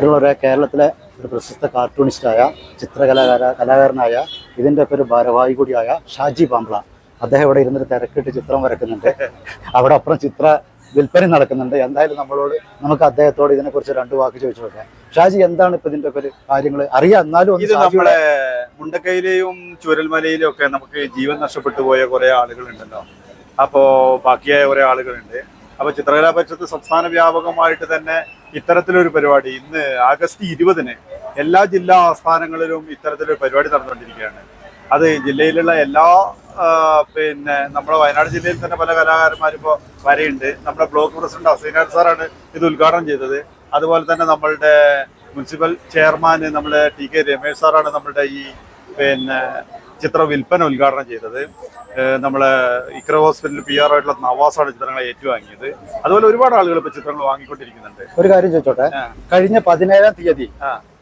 ഒരു കേരളത്തിലെ ഒരു പ്രശസ്ത കാർട്ടൂണിസ്റ്റായ ചിത്രകലാകാര കലാകാരനായ ഇതിന്റെ ഒക്കെ ഒരു ഭാരവാഹി കൂടിയായ ഷാജി പാമ്പ്ള. അദ്ദേഹം ഇവിടെ ഇരുന്നൊരു തിരക്കിട്ട് ചിത്രം വരക്കുന്നുണ്ട്. അവിടെ അപ്പുറം ചിത്ര വിൽപ്പന നടക്കുന്നുണ്ട്. എന്തായാലും നമ്മളോട് നമുക്ക് അദ്ദേഹത്തോട് ഇതിനെക്കുറിച്ച് രണ്ട് വാക്ക് ചോദിച്ചു നോക്കാം. ഷാജി എന്താണ് ഇപ്പൊ ഇതിന്റെ ഒക്കെ ഒരു കാര്യങ്ങൾ അറിയാം എന്നാലും ഇത് നമ്മളെ മുണ്ടക്കയിലെയും ചുരൽമലയിലും ഒക്കെ നമുക്ക് ജീവൻ നഷ്ടപ്പെട്ടു പോയ കുറെ ആളുകളുണ്ടല്ലോ. അപ്പോ ബാക്കിയായ കുറെ ആളുകളുണ്ട്. അപ്പൊ ചിത്രകലാ പരിഷത്ത് സംസ്ഥാന വ്യാപകമായിട്ട് തന്നെ ഇത്തരത്തിലൊരു പരിപാടി ഇന്ന് ആഗസ്റ്റ് ഇരുപതിന് എല്ലാ ജില്ലാ ആസ്ഥാനങ്ങളിലും ഇത്തരത്തിലൊരു പരിപാടി നടന്നുകൊണ്ടിരിക്കുകയാണ്. അത് ജില്ലയിലുള്ള എല്ലാ പിന്നെ നമ്മുടെ വയനാട് ജില്ലയിൽ തന്നെ പല കലാകാരന്മാരിപ്പോൾ വരെയുണ്ട്. നമ്മുടെ ബ്ലോക്ക് പ്രസിഡന്റ് അസീനാർ സാറാണ് ഇത് ഉദ്ഘാടനം ചെയ്തത്. അതുപോലെ തന്നെ നമ്മളുടെ മുനിസിപ്പൽ ചെയർമാൻ നമ്മുടെ ടി കെ രമേശ് സാറാണ് നമ്മളുടെ ഈ പിന്നെ ചിത്ര വിൽപ്പന ഉദ്ഘാടനം ചെയ്തത് നമ്മളെ ഇക്ര ഹോസ്പിറ്റലിൽ പി ആർ ആയിട്ടുള്ള നവാസാണ് ചിത്രങ്ങളെ ഏറ്റുവാങ്ങിയത്. അതുപോലെ ഒരുപാട് ആളുകൾ ഇപ്പൊ ചിത്രങ്ങൾ വാങ്ങിക്കൊണ്ടിരിക്കുന്നുണ്ട്. ഒരു കാര്യം ചോദിച്ചോട്ടെ? കഴിഞ്ഞ പതിനേഴാം തീയതി.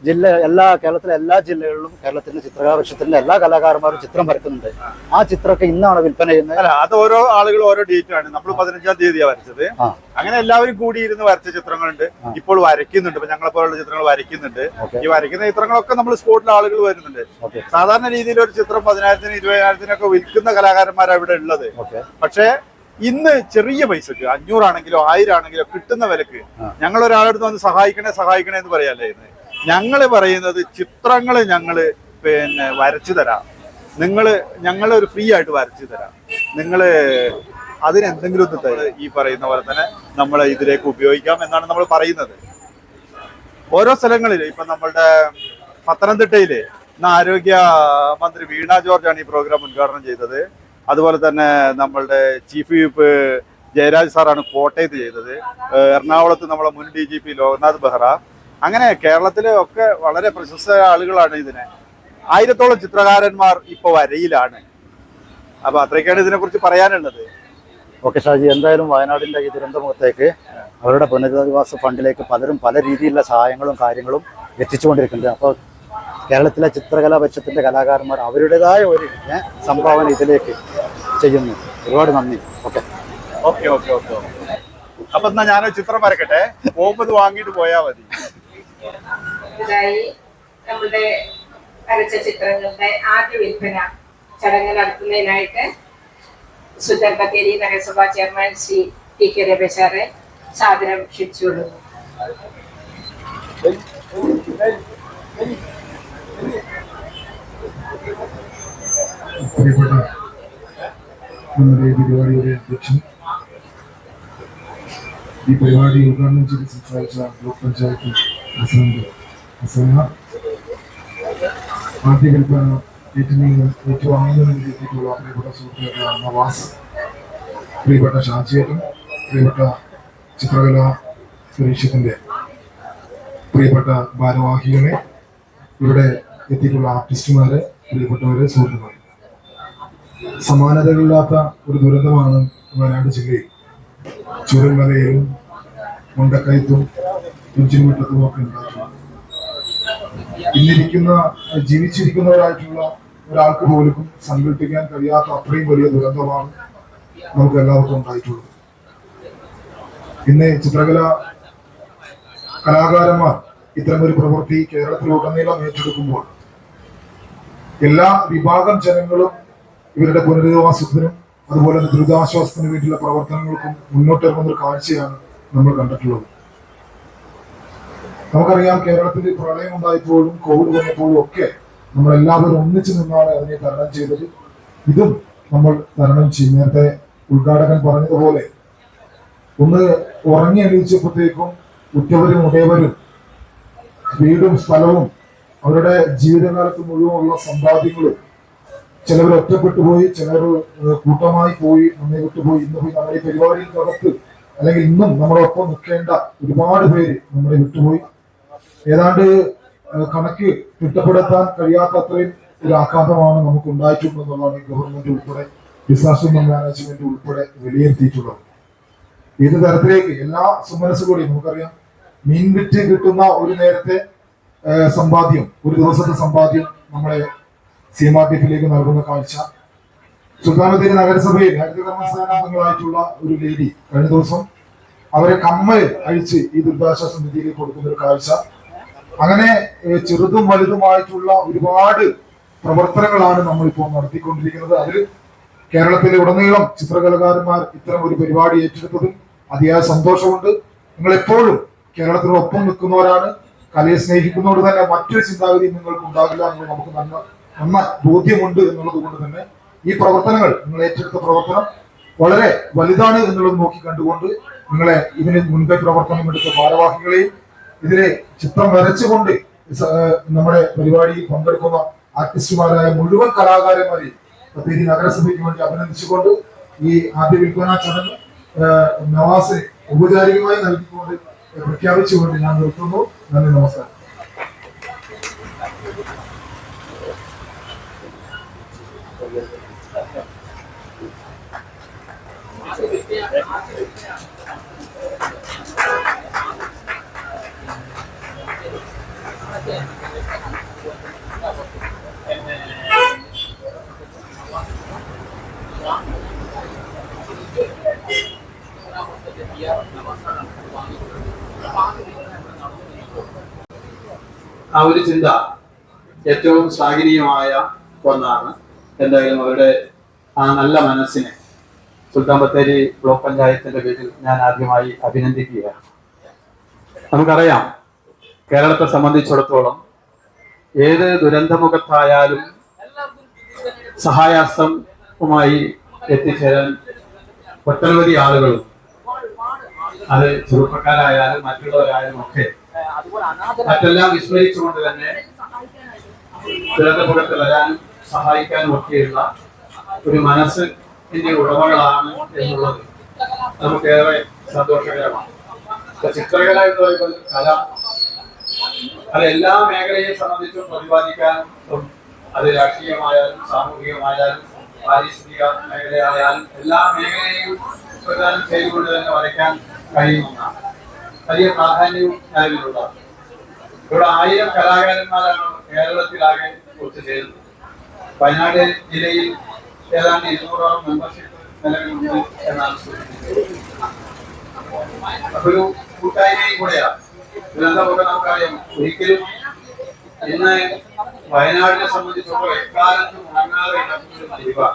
ജില്ല എല്ലാ കേരളത്തിലെ എല്ലാ ജില്ലകളിലും കേരളത്തിന്റെ ചിത്രകാവശ്യത്തിന്റെ എല്ലാ കലാകാരന്മാരും ചിത്രം വരക്കുന്നുണ്ട്. ആ. ചിത്രമൊക്കെ ഇന്നാണ് വിൽപ്പന ചെയ്യുന്നത്. അല്ല അത് ഓരോ ആളുകൾ ഓരോ ഡേറ്റ് ആണ്. നമ്മൾ പതിനഞ്ചാം തീയതിയാണ് വരച്ചത്. അങ്ങനെ എല്ലാവരും കൂടി ഇരുന്ന് വരച്ച ചിത്രങ്ങളുണ്ട്. ഇപ്പോൾ വരയ്ക്കുന്നുണ്ട്. ഇപ്പൊ ഞങ്ങളെ പോലുള്ള ചിത്രങ്ങൾ വരയ്ക്കുന്നുണ്ട്. ഈ വരയ്ക്കുന്ന ചിത്രങ്ങളൊക്കെ നമ്മൾ സ്പോട്ടിൽ ആളുകൾ വരുന്നുണ്ട്. സാധാരണ രീതിയിൽ ഒരു ചിത്രം പതിനായിരത്തിന് ഇരുപതിനായിരത്തിനൊക്കെ വിൽക്കുന്ന കലാകാരന്മാരാണ് ഇവിടെ ഉള്ളത്. പക്ഷെ ഇന്ന് ചെറിയ പൈസക്ക് അഞ്ഞൂറാണെങ്കിലോ ആയിരം ആണെങ്കിലോ കിട്ടുന്ന വിലക്ക്. ഞങ്ങൾ ഒരാളെടുത്ത് വന്ന് സഹായിക്കണേ സഹായിക്കണേ എന്ന് പറയാല്ലേ ഇന്ന്? ഞങ്ങൾ പറയുന്നത് ചിത്രങ്ങൾ ഞങ്ങൾ പിന്നെ വരച്ചു തരാം. നിങ്ങൾ ഞങ്ങൾ ഒരു ഫ്രീ ആയിട്ട് വരച്ചു തരാം. നിങ്ങൾ അതിനെന്തെങ്കിലും ഒന്ന് തരും. ഈ പറയുന്ന പോലെ തന്നെ നമ്മൾ ഇതിലേക്ക് ഉപയോഗിക്കാം എന്നാണ് നമ്മൾ പറയുന്നത്. ഓരോ സ്ഥലങ്ങളിൽ ഇപ്പം നമ്മളുടെ പത്തനംതിട്ടയിൽ ഇന്ന് ആരോഗ്യ മന്ത്രി വീണ ജോർജാണ് ഈ പ്രോഗ്രാം ഉദ്ഘാടനം ചെയ്തത്. അതുപോലെ തന്നെ നമ്മളുടെ ചീഫ് വിപ്പ് ജയരാജ് സാറാണ് കോട്ടയത്ത് ചെയ്തത്. എറണാകുളത്ത് നമ്മളെ മുൻ D G P Loknath Behera അങ്ങനെ കേരളത്തിലെ ഒക്കെ വളരെ പ്രശസ്ത ആളുകളാണ് ഇതിനെ. ആയിരത്തോളം ചിത്രകാരന്മാർ ഇപ്പൊ വരയിലാണ്. അപ്പൊ അത്രയ്ക്കാണ് ഇതിനെ കുറിച്ച് പറയാനുള്ളത്. ഓക്കെ ഷാജി. എന്തായാലും വയനാടിന്റെ ഈ ദുരന്തമുഖത്തേക്ക് അവരുടെ പുനരധിവാസ ഫണ്ടിലേക്ക് പലരും പല രീതിയിലുള്ള സഹായങ്ങളും കാര്യങ്ങളും എത്തിച്ചുകൊണ്ടിരിക്കുന്നുണ്ട്. അപ്പോൾ കേരളത്തിലെ ചിത്രകലാ പരിഷത്തിന്റെ കലാകാരന്മാർ അവരുടേതായ ഒരു സംഭാവന ഇതിലേക്ക് ചെയ്യുന്നു. ഒരുപാട് നന്ദി. ഓക്കെ. ഓക്കെ ഓക്കെ ഓക്കെ അപ്പൊ എന്നാ ഞാനൊരു ചിത്രം വരക്കട്ടെ. പോകുമ്പോൾ വാങ്ങിയിട്ട് പോയാൽ മതി. ഇതായി നമ്മുടെ വരച്ച ചിത്രങ്ങളുടെ ആദ്യ വിൽപ്പന ചടങ്ങ് നടത്തുന്നതിനായിട്ട് സുൽത്താൻ ബത്തേരി നഗരസഭാ ചെയർമാൻ ശ്രീ ടി കെ രമേശാറെ സാദരം പ്രിയപ്പെട്ട നമ്മുടെ പരിപാടിയുടെ അധ്യക്ഷൻ ഈ പരിപാടി ഉദ്ഘാടനം ചെയ്ത് സംസാരിച്ച ബ്ലോക്ക് പഞ്ചായത്ത് പ്രസിഡന്റ് അസന ആദ്യകൽപ്പന ഏറ്റുനീങ്ങ ഏറ്റുവാങ്ങുന്നതിന് എത്തിയിട്ടുള്ള പ്രിയപ്പെട്ട സുഹൃത്തുക്കളായ നവാസ് പ്രിയപ്പെട്ട ഷാജിയേട്ടൻ പ്രിയപ്പെട്ട ചിത്രകലാ പരീക്ഷത്തിന്റെ പ്രിയപ്പെട്ട ഭാരവാഹികളെ ഇവിടെ എത്തിയിട്ടുള്ള ആർട്ടിസ്റ്റുമാരെ പ്രിയപ്പെട്ടവരെ സുഹൃത്തുക്കളെ. സമാനതകളില്ലാത്ത ഒരു ദുരന്തമാണ് വയനാട് ജില്ലയിൽ. ചുരൽമലയിലും മുണ്ടക്കയത്തും തുഞ്ചിമുട്ടത്തും ഒക്കെ ഉണ്ടായിട്ടുള്ളത് ഇന്നിരിക്കുന്ന ജീവിച്ചിരിക്കുന്നവരായിട്ടുള്ള ഒരാൾക്ക് പോലും സങ്കല്പിക്കാൻ കഴിയാത്ത അത്രയും വലിയ ദുരന്തമാണ് നമുക്ക് എല്ലാവർക്കും ഉണ്ടായിട്ടുള്ളത്. ഇന്ന് ചിത്രകല കലാകാരന്മാർ ഇത്തരമൊരു പ്രവൃത്തി കേരളത്തിലുടനീളം ഏറ്റെടുക്കുമ്പോൾ എല്ലാ വിഭാഗം ജനങ്ങളും ഇവരുടെ പുനരധിവാസത്തിനും അതുപോലെ ദുരിതാശ്വാസത്തിന് വേണ്ടിയുള്ള പ്രവർത്തനങ്ങൾക്കും മുന്നോട്ടിറങ്ങുന്ന ഒരു കാഴ്ചയാണ് നമ്മൾ കണ്ടിട്ടുള്ളത്. നമുക്കറിയാം കേരളത്തിൽ പ്രളയം ഉണ്ടായപ്പോഴും കോവിഡ് വന്നപ്പോഴും ഒക്കെ നമ്മൾ എല്ലാവരും ഒന്നിച്ചു നിന്നാണ് അതിനെ തരണം ചെയ്തത്. ഇതും നമ്മൾ തരണം ചെയ്യും. നേരത്തെ ഉദ്ഘാടകൻ പറഞ്ഞതുപോലെ ഒന്ന് ഉറങ്ങി എണീച്ചപ്പോഴത്തേക്കും ഉറ്റവരും ഉടയവരും വീടും സ്ഥലവും അവരുടെ ജീവിതകാലത്ത് മുഴുവനുള്ള സമ്പാദ്യങ്ങളും ചിലവർ ഒറ്റപ്പെട്ടു പോയി ചിലർ കൂട്ടമായി പോയി നമ്മെ വിട്ടുപോയി ഇന്ന് പോയി നമ്മുടെ ഈ നടത്ത് അല്ലെങ്കിൽ ഇന്നും നമ്മളൊപ്പം നിൽക്കേണ്ട ഒരുപാട് പേര് നമ്മളെ വിട്ടുപോയി. ഏതാണ്ട് കണക്ക് തിട്ടപ്പെടുത്താൻ കഴിയാത്ത അത്രയും ഒരു ആഘാതമാണ് നമുക്ക് ഉണ്ടായിട്ടുള്ളതെന്നുള്ളതാണ് ഈ ഗവൺമെന്റ് ഉൾപ്പെടെ ഡിസാസ്റ്റർ മാനേജ്മെന്റ് ഉൾപ്പെടെ വിലയിരുത്തിയിട്ടുള്ളത്. ഏത് തരത്തിലേക്ക്? എല്ലാ സുമനസ്സുകൂടി നമുക്കറിയാം. മീൻ വിറ്റ് കിട്ടുന്ന ഒരു നേരത്തെ സമ്പാദ്യം ഒരു ദിവസത്തെ സമ്പാദ്യം നമ്മളെ സി മാർക്കറ്റിലേക്ക് നൽകുന്ന കാഴ്ച. സുൽത്താനത്തേരി നഗരസഭയിൽ ഹരിതകർമ്മസേനാംഗങ്ങളായിട്ടുള്ള ഒരു ലേഡി കഴിഞ്ഞ ദിവസം അവരെ കമ്മൽ അഴിച്ച് ഈ ദുരിതാശ്വാസ നിധിയിലേക്ക് കൊടുക്കുന്ന ഒരു കാഴ്ച. അങ്ങനെ ചെറുതും വലുതുമായിട്ടുള്ള ഒരുപാട് പ്രവർത്തനങ്ങളാണ് നമ്മളിപ്പോൾ നടത്തിക്കൊണ്ടിരിക്കുന്നത്. അതിൽ കേരളത്തിലെ ഉടനീളം ചിത്രകലാകാരന്മാർ ഇത്തരം ഒരു പരിപാടി ഏറ്റെടുത്തതും അതിയായ സന്തോഷമുണ്ട്. നിങ്ങൾ എപ്പോഴും കേരളത്തിനൊപ്പം നിൽക്കുന്നവരാണ്. കലയെ സ്നേഹിക്കുന്നതുകൊണ്ട് തന്നെ മറ്റൊരു ചിന്താഗതി നിങ്ങൾക്ക് ഉണ്ടാകില്ല എന്ന് നമുക്ക് നല്ല നന്ന ബോധ്യമുണ്ട് എന്നുള്ളത് കൊണ്ട് തന്നെ ഈ പ്രവർത്തനങ്ങൾ നിങ്ങൾ ഏറ്റെടുത്ത പ്രവർത്തനം വളരെ വലുതാണ് എന്നുള്ളത് നോക്കി കണ്ടുകൊണ്ട് നിങ്ങളെ ഇതിന് മുൻകൈ പ്രവർത്തനം എടുത്ത ഭാരവാഹികളെയും ഇതിനെ ചിത്രം വരച്ചുകൊണ്ട് നമ്മുടെ പരിപാടിയിൽ പങ്കെടുക്കുന്ന ആർട്ടിസ്റ്റുമാരായ മുഴുവൻ കലാകാരന്മാരെയും പ്രത്യേകിച്ച് നഗരസഭയ്ക്ക് വേണ്ടി അഭിനന്ദിച്ചുകൊണ്ട് ഈ ആദ്യ വിൽപ്പന ചടങ്ങ് നവാസിന് ഔപചാരികമായി നൽകിക്കൊണ്ട് പ്രഖ്യാപിച്ചുകൊണ്ട് ഞാൻ നിർത്തുന്നു. നന്ദി നമസ്കാരം. ആ ഒരു ചിന്ത ഏറ്റവും ശ്ലാഘനീയമായ ഒന്നാണ്. എന്തായാലും അവരുടെ ആ നല്ല മനസ്സിനെ സുൽത്താൻ ബത്തേരി ബ്ലോക്ക് പഞ്ചായത്തിന്റെ പേരിൽ ഞാൻ ആദ്യമായി അഭിനന്ദിക്കുകയാണ്. നമുക്കറിയാം കേരളത്തെ സംബന്ധിച്ചിടത്തോളം ഏത് ദുരന്തമുഖത്തായാലും സഹായാസ്ത്രവുമായി എത്തിച്ചേരാൻ ഒട്ടനവധി ആളുകളും അത് ചെറുപ്പക്കാരായാലും മറ്റുള്ളവരായാലും ഒക്കെ മറ്റെല്ലാം വിസ്മരിച്ചുകൊണ്ട് തന്നെ ദുരന്തപുരത്ത് വരാനും സഹായിക്കാനും ഒക്കെയുള്ള ഒരു മനസ്സിന്റെ ഉടമകളാണ് എന്നുള്ളത് നമുക്കേറെ സന്തോഷകരമാണ്. ചിത്രകല എന്ന് പറയുന്നത് കല അത് എല്ലാ മേഖലയെ സംബന്ധിച്ചും പ്രതിപാദിക്കാനും അത് രാഷ്ട്രീയമായാലും സാമൂഹികമായാലും പാരിസ്ഥിതിക മേഖലയായാലും എല്ലാ മേഖലയെയും പ്രധാനം ചെയ്തുകൊണ്ട് തന്നെ വരയ്ക്കാൻ കഴിയുമെന്നാണ് വലിയ പ്രാധാന്യവും നിലവിലുള്ളതാണ് ഇവിടെ ആയിരം കലാകാരന്മാരാണ് കേരളത്തിലാകെ ഒത്തുചേരുന്നത് വയനാട് ജില്ലയിൽ ഏതാണ്ട് ഇരുന്നൂറോളം മെമ്പർഷിപ്പ് നിലവിലുണ്ട് എന്നാണ് സൂചിപ്പിക്കുന്നത്. ഒരു കൂട്ടായ്മയും കൂടെയാണ്. തിരുവനന്തപുരം നമുക്കറിയാം. ഒരിക്കലും ഇന്ന് വയനാടിനെ സംബന്ധിച്ചിടത്തോളം എക്കാലത്തും ഉണങ്ങാതെ കിടക്കുന്ന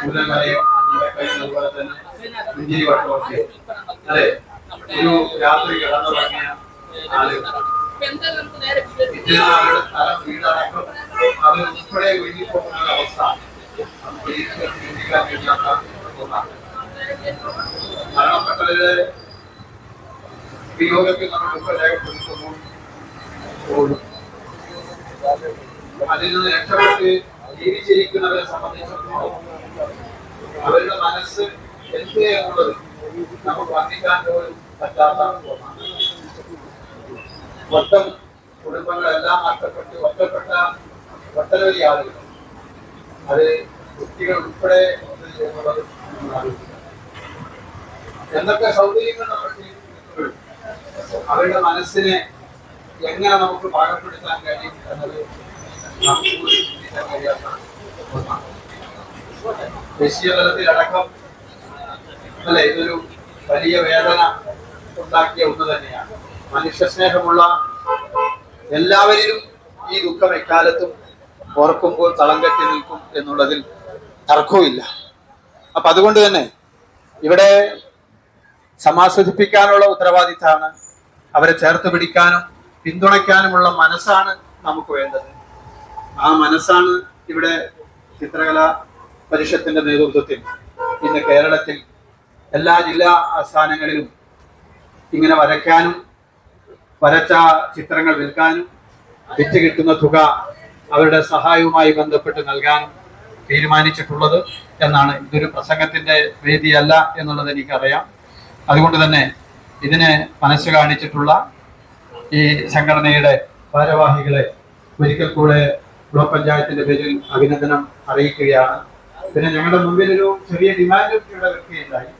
മുതലമലയും അതുപോലെ തന്നെ അതെ ഒരു രാത്രി കിടന്നുറങ്ങിയ ആളുകൾ വീടടക്കം അവർ ഉൾപ്പെടെ ഒഴുകിപ്പോകുന്ന അവസ്ഥ. നമുക്ക് ചിന്തിക്കാൻ കഴിയാത്ത ഒന്നാണ്. മരണപ്പെട്ടവരുടെ വിയോഗത്തിൽ നമ്മൾ രേഖപ്പെടുത്തുന്നു അതിൽ നിന്ന് രക്ഷപ്പെട്ട് ജീവിച്ചിരിക്കുന്നവരെ സംബന്ധിച്ചിടത്തോളം അവരുടെ മനസ്സ് എന്ത് എന്നുള്ളത് നമുക്ക് വർണിക്കാൻ പോലും പറ്റാത്ത ഒന്നാണ് മൊത്തം കുടുംബങ്ങളെല്ലാം നഷ്ടപ്പെട്ട് ഒറ്റപ്പെട്ട ഒട്ടനവധി ആളുകൾ അത് കുട്ടികൾ ഉൾപ്പെടെ. എന്തൊക്കെ സൗകര്യങ്ങൾ നമ്മൾ അവരുടെ മനസ്സിനെ എങ്ങനെ നമുക്ക് പാകപ്പെടുത്താൻ കഴിയും എന്നത് നമുക്ക് ചിന്തിക്കാൻ കഴിയാത്ത ഒന്നാണ് ദേശീയ അല്ലെ ഇതൊരു വലിയ വേദന ഉണ്ടാക്കിയ ഒന്ന് തന്നെയാണ്. മനുഷ്യ സ്നേഹമുള്ള എല്ലാവരിലും ഈ ദുഃഖം എക്കാലത്തും ഓർക്കുമ്പോൾ തളം കെട്ടി നിൽക്കും എന്നുള്ളതിൽ തർക്കവുമില്ല. അപ്പൊ അതുകൊണ്ട് തന്നെ ഇവിടെ സമാസ്വദിപ്പിക്കാനുള്ള ഉത്തരവാദിത്തമാണ് അവരെ ചേർത്ത് പിടിക്കാനും പിന്തുണയ്ക്കാനുമുള്ള മനസ്സാണ് നമുക്ക് വേണ്ടത്. ആ മനസ്സാണ് ഇവിടെ ചിത്രകലാ പരിഷത്തിന്റെ നേതൃത്വത്തിൽ ഇന്ന് കേരളത്തിൽ എല്ലാ ജില്ലാ ആസ്ഥാനങ്ങളിലും ഇങ്ങനെ വരയ്ക്കാനും വരച്ച ചിത്രങ്ങൾ വിൽക്കാനും വിറ്റ് കിട്ടുന്ന തുക അവരുടെ സഹായവുമായി ബന്ധപ്പെട്ട് നൽകാനും തീരുമാനിച്ചിട്ടുള്ളത് എന്നാണ്. ഇതൊരു പ്രസംഗത്തിന്റെ വേദിയല്ല എന്നുള്ളത് എനിക്കറിയാം. അതുകൊണ്ട് തന്നെ ഇതിനെ മനസ്സ് കാണിച്ചിട്ടുള്ള ഈ സംഘടനയുടെ ഭാരവാഹികളെ ഒരിക്കൽ കൂടെ ബ്ലോക്ക് പഞ്ചായത്തിന്റെ പേരിൽ അഭിനന്ദനം അറിയിക്കുകയാണ്. പിന്നെ ഞങ്ങളുടെ മുമ്പിൽ ഒരു ചെറിയ ഡിമാൻഡ് ഇവിടെ വെക്കുകയുണ്ടായി.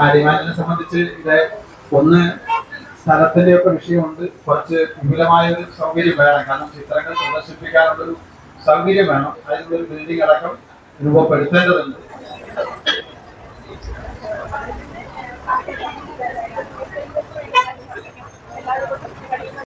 ആ ഡിമാൻഡിനെ സംബന്ധിച്ച് ഇത് ഒന്ന് സ്ഥലത്തിന്റെ ഒക്കെ വിഷയമുണ്ട്. കുറച്ച് വിപുലമായ ഒരു സൗകര്യം വേണം. കാരണം ചിത്രങ്ങൾ പ്രദർശിപ്പിക്കാനുള്ളൊരു സൗകര്യം വേണം. അതിനുള്ളൊരു ബിൽഡിംഗ് അടക്കം രൂപപ്പെടുത്തേണ്ടതുണ്ട്.